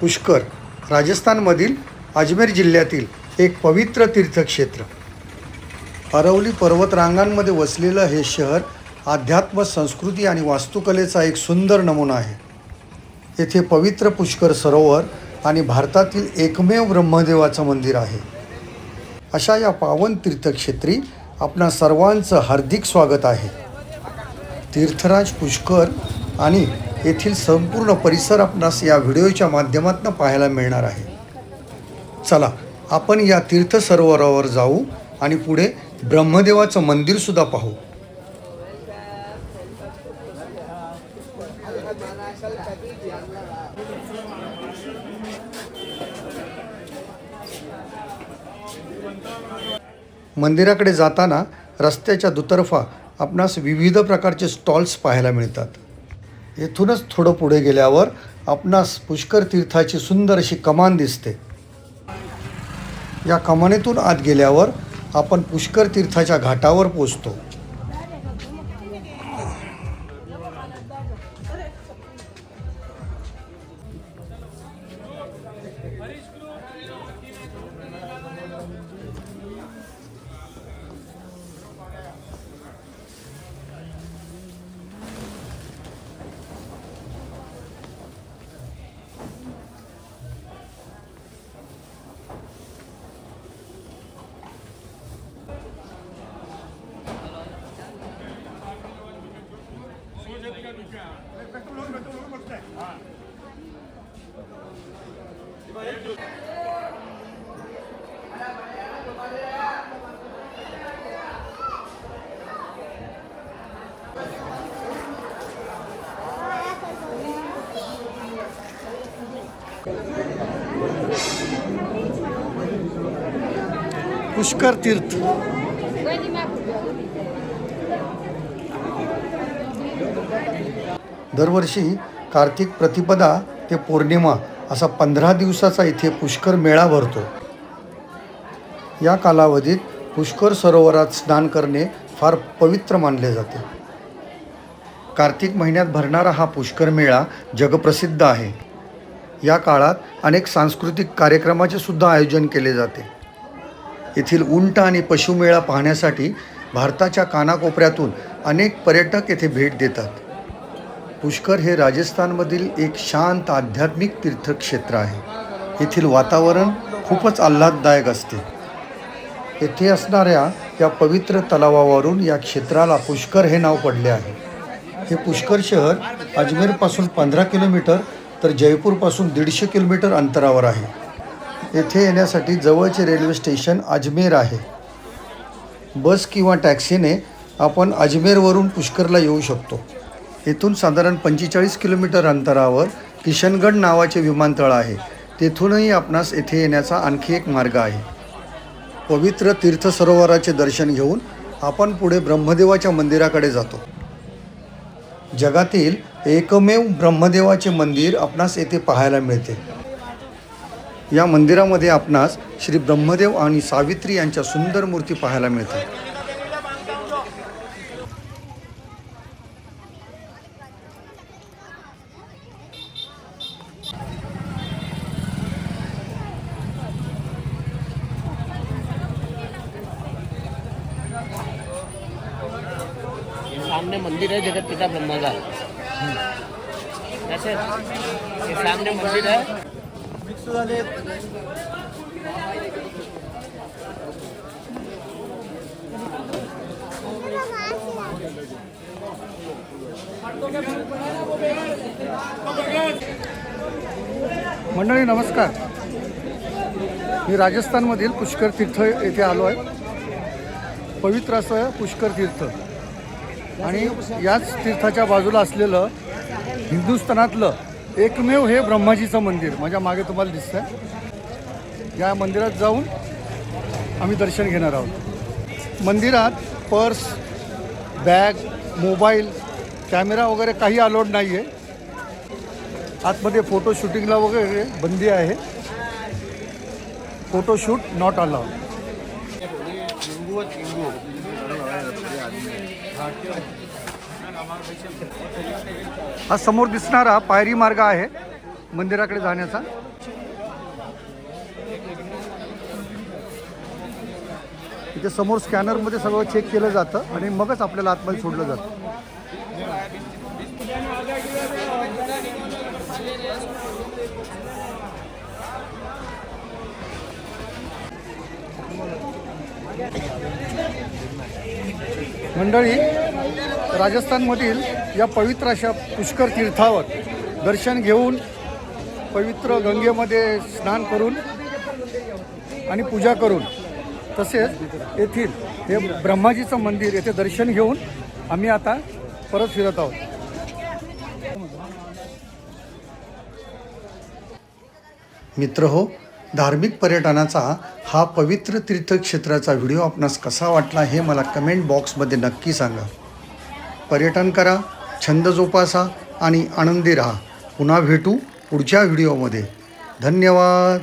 पुष्कर राजस्थानमधील अजमेर जिल्ह्यातील एक पवित्र तीर्थक्षेत्र. अरवली पर्वतरांगांमध्ये वसलेलं हे शहर अध्यात्म संस्कृती आणि वास्तुकलेचा एक सुंदर नमुना आहे. येथे पवित्र पुष्कर सरोवर आणि भारतातील एकमेव ब्रह्मदेवाचं मंदिर आहे. अशा या पावन तीर्थक्षेत्री आपणा सर्वांचं हार्दिक स्वागत आहे. तीर्थराज पुष्कर आणि येथील संपूर्ण परिसर आपणास या व्हिडिओच्या माध्यमातून पाहायला मिळणार आहे. चला आपण या तीर्थ सरोवरावर जाऊ आणि पुढे ब्रह्मदेवाचं मंदिरसुद्धा पाहू. मंदिराकडे जाताना रस्त्याच्या दुतर्फा आपणास विविध प्रकारचे स्टॉल्स पाहायला मिळतात. येथूनच थोडं पुढे गेल्यावर आपणास पुष्कर तीर्थाची सुंदर अशी कमान दिसते. या कमानेतून आत गेल्यावर आपण पुष्कर तीर्थाच्या घाटावर पोचतो. पुष्कर तीर्थ. दरवर्षी कार्तिक प्रतिपदा ते पौर्णिमा असा पंधरा दिवसाचा इथे पुष्कर मेळा भरतो. या कालावधीत पुष्कर सरोवरात स्नान करणे फार पवित्र मानले जाते. कार्तिक महिन्यात भरणारा हा पुष्कर मेळा जगप्रसिद्ध आहे. या काळात अनेक सांस्कृतिक कार्यक्रमाचे सुद्धा आयोजन केले जाते. येथील उंट आणि पशुमेळा पाहण्यासाठी भारताच्या कानाकोपऱ्यातून अनेक पर्यटक येथे भेट देतात. पुष्कर हे राजस्थानमधील एक शांत आध्यात्मिक तीर्थक्षेत्र आहे. येथील वातावरण खूपच आल्हाददायक असते. येथे असणाऱ्या या पवित्र तलावावरून या क्षेत्राला पुष्कर हे नाव पडले आहे. हे पुष्कर शहर अजमेरपासून पंधरा किलोमीटर तर जयपूरपासून दीडशे किलोमीटर अंतरावर आहे. येथे येण्यासाठी जवळचे रेल्वे स्टेशन अजमेर आहे. बस किंवा टॅक्सीने आपण अजमेरवरून पुष्करला येऊ शकतो. येथून साधारण पंचेचाळीस किलोमीटर अंतरावर किशनगड नावाचे विमानतळ आहे. तेथूनही आपणास येथे येण्याचा आणखी एक मार्ग आहे. पवित्र तीर्थ सरोवराचे दर्शन घेऊन आपण पुढे ब्रह्मदेवाच्या मंदिराकडे जातो. जगातील एकमेव ब्रह्मदेवाचे मंदिर आपणास येथे पाहायला मिळते. या मंदिरामध्ये आपणास श्री ब्रह्मदेव आणि सावित्री यांच्या सुंदर मूर्ती पाहायला मिळतात. सामने मंदिर है जगत पिता ब्रह्मा का कैसे? ये सामने मंदिर है। मंडळी नमस्कार. मी राजस्थानमधील पुष्कर तीर्थ येथे आलो आहे. पवित्र असं पुष्कर तीर्थ. आणि याच तीर्थाच्या बाजूला असलेलं हिंदुस्थानातलं एकमेव हे ब्रह्माजीचं मंदिर माझ्या मागे तुम्हाला दिसतंय. या मंदिरात जाऊन आम्ही दर्शन घेणार आहोत. मंदिरात पर्स बॅग मोबाईल कॅमेरा वगैरे काही अलाउड नाही आहे आतमध्ये फोटो शूटिंगला वगैरे बंदी आहे. फोटोशूट नॉट अलाउड हा समोर दिसणारा पायरी मार्ग आहे मंदिराकडे जाण्याचा. इथे समोर स्कॅनरमध्ये सगळं चेक केलं जातं आणि मगच आपल्याला आतमध्ये सोडलं जातं. मंडळी राजस्थानमधील या पवित्र अशा पुष्कर तीर्थावर दर्शन घेऊन पवित्र गंगेमध्ये स्नान करून आणि पूजा करून तसेच येथील हे ब्रह्माजीचं मंदिर येथे दर्शन घेऊन आम्ही आता परत फिरत आहोत. मित्र हो धार्मिक पर्यटनाचा हा पवित्र तीर्थक्षेत्राचा व्हिडिओ आपणास कसा वाटला हे मला कमेंट बॉक्समध्ये नक्की सांगा. पर्यटन करा छंद जोपासा आणि आनंदी राहा. पुन्हा भेटू पुढच्या व्हिडिओमध्ये. धन्यवाद.